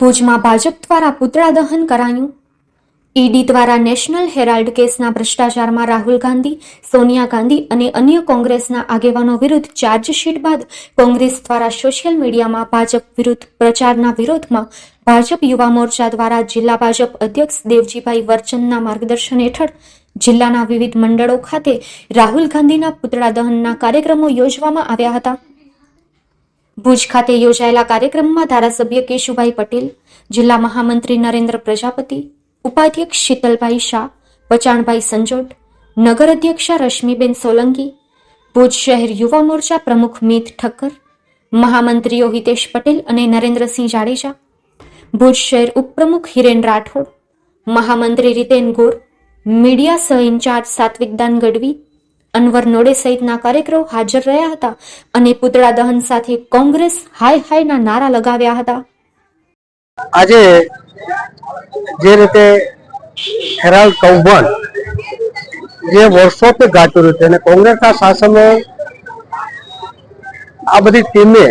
ભુજમાં ભાજપ દ્વારા પુતળા દહન કરાયું. ઈડી દ્વારા નેશનલ હેરાલ્ડ કેસના ભ્રષ્ટાચારમાં રાહુલ ગાંધી, સોનિયા ગાંધી અને અન્ય કોંગ્રેસના આગેવાનો વિરુદ્ધ ચાર્જશીટ બાદ કોંગ્રેસ દ્વારા સોશિયલ મીડિયામાં ભાજપ વિરુદ્ધ પ્રચારના વિરોધમાં ભાજપ યુવા મોરચા દ્વારા જિલ્લા ભાજપ અધ્યક્ષ દેવજીભાઈ વર્ચનના માર્ગદર્શન હેઠળ જિલ્લાના વિવિધ મંડળો ખાતે રાહુલ ગાંધીના પુતળા દહનના કાર્યક્રમો યોજવામાં આવ્યા હતા. ભુજ ખાતે યોજાયેલા કાર્યક્રમમાં ધારાસભ્ય કેશુભાઈ પટેલ, જિલ્લા મહામંત્રી નરેન્દ્ર પ્રજાપતિ, ઉપાધ્યક્ષ શીતલભાઈ શાહ પચાણભાઈ સંજોટ, નગર અધ્યક્ષા રશ્મિબેન સોલંકી, ભુજ શહેર યુવા મોરચા પ્રમુખ મીત ઠક્કર, મહામંત્રીઓ હિતેશ પટેલ અને નરેન્દ્રસિંહ જાડેજા, ભુજ શહેર ઉપપ્રમુખ હિરેન રાઠોડ, મહામંત્રી રીતેન ગોર, મીડિયા સહ ઇન્ચાર્જ સાત્વિકદાન ગઢવી અનવર નોડે સહિતના કાર્યકરો હાજર રહ્યા હતા અને પુતળા દહન સાથે કોંગ્રેસ હાય હાયના નારા લગાવ્યા હતા. આજે જે રીતે હેરાલ્ડ કૌભાંડ જે વર્ષોથી ગાતું રહ્યું છે અને કોંગ્રેસના શાસનો આ બધી ટીમે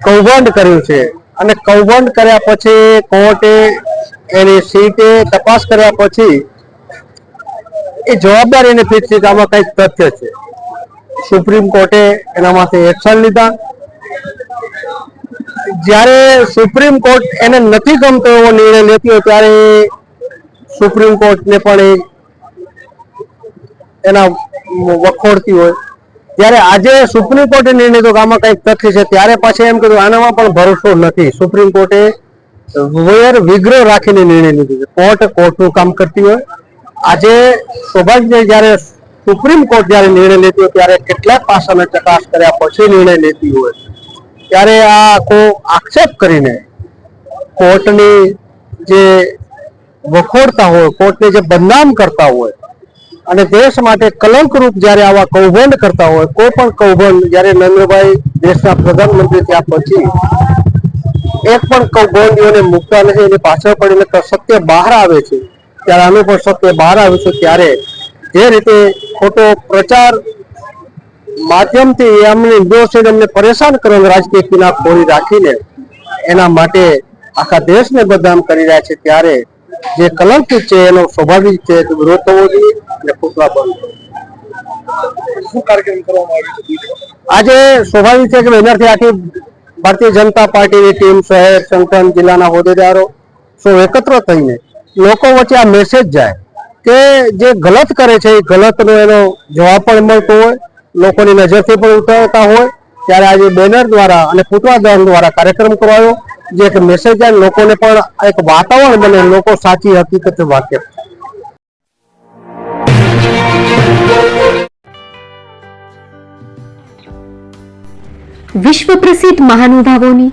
કૌભાંડ કર્યું છે અને કૌભાંડ કર્યા પછી કોર્ટે એની સીટે તપાસ કર્યા પછી એ જવાબદાર એને છે આમાં કંઈક તથ્ય છે? સુપ્રીમ કોર્ટે એના માટે એક્શન લીધા. જ્યારે સુપ્રીમ કોર્ટ એને નથી ગમતો એવો નિર્ણય લેતી ત્યારે સુપ્રીમ કોર્ટને પણ એના વખોડતી હોય. ત્યારે આજે સુપ્રીમ કોર્ટે નિર્ણય તો આમાં કંઈક તથ્ય છે, ત્યારે પાછી એમ કીધું, આનામાં પણ ભરોસો નથી. સુપ્રીમ કોર્ટે વેર વિગ્રહ રાખીને નિર્ણય લીધો છે. કોર્ટ કોર્ટનું કામ કરતી હોય. આજે સૌભાગ્ય જ્યારે સુપ્રીમ કોર્ટ જ્યારે નિર્ણય લેતી હોય ત્યારે કેટલાક પાસાને ચકાસ કર્યા પછી નિર્ણય લેતી હોય. ત્યારે આ આખો આક્ષેપ કરીને કોર્ટની જે વખોડતા હોય, કોર્ટને જે બદનામ કરતા હોય અને દેશ માટે કલંકરૂપ જ્યારે આવા કૌભાંડ કરતા હોય કોઈ પણ કૌભાંડ જ્યારે નરેન્દ્રભાઈ દેશના પ્રધાનમંત્રી ત્યાં પછી એક પણ કૌભાંડીઓને મૂકતા નથી, એની પાછળ પડીને સત્ય બહાર આવે છે. ત્યારે અનુભવ સત્ય બહાર આવીશું છે ત્યારે જે રીતે ખોટો પ્રચાર માધ્યમથી એમને દોષ એમને પરેશાન કરવાનું રાજકીય કિના ખોરી રાખીને એના માટે આખા દેશને બદનામ કરી રહ્યા છે ત્યારે જે કલંકિત છે એનો સ્વાભાવિક છે કે વિરોધ થવો જોઈએ અને પુતળા બંધ આજે સ્વાભાવિક છે કે એનાથી આખી ભારતીય જનતા પાર્ટીની ટીમ શહેર સંગઠન જિલ્લાના હોદ્દેદારો સૌ એકત્ર થઈને લોકો વચ્ચે આ મેસેજ જાય કે જે ગલત કરે છે, એ ગલતનો એનો જવાબ પણ મળતો હોય, લોકોની નજરથી પણ ઉતારતા હોય ત્યારે આજે બેનર દ્વારા અને ફૂટવા દ્વારા કાર્યક્રમ કરાયો, જે એક મેસેજ જાય લોકોને પણ એક વાતાવરણ બને, લોકો સાચી હકીકત વાકેફ. વિશ્વ પ્રસિદ્ધ મહાનુભાવોની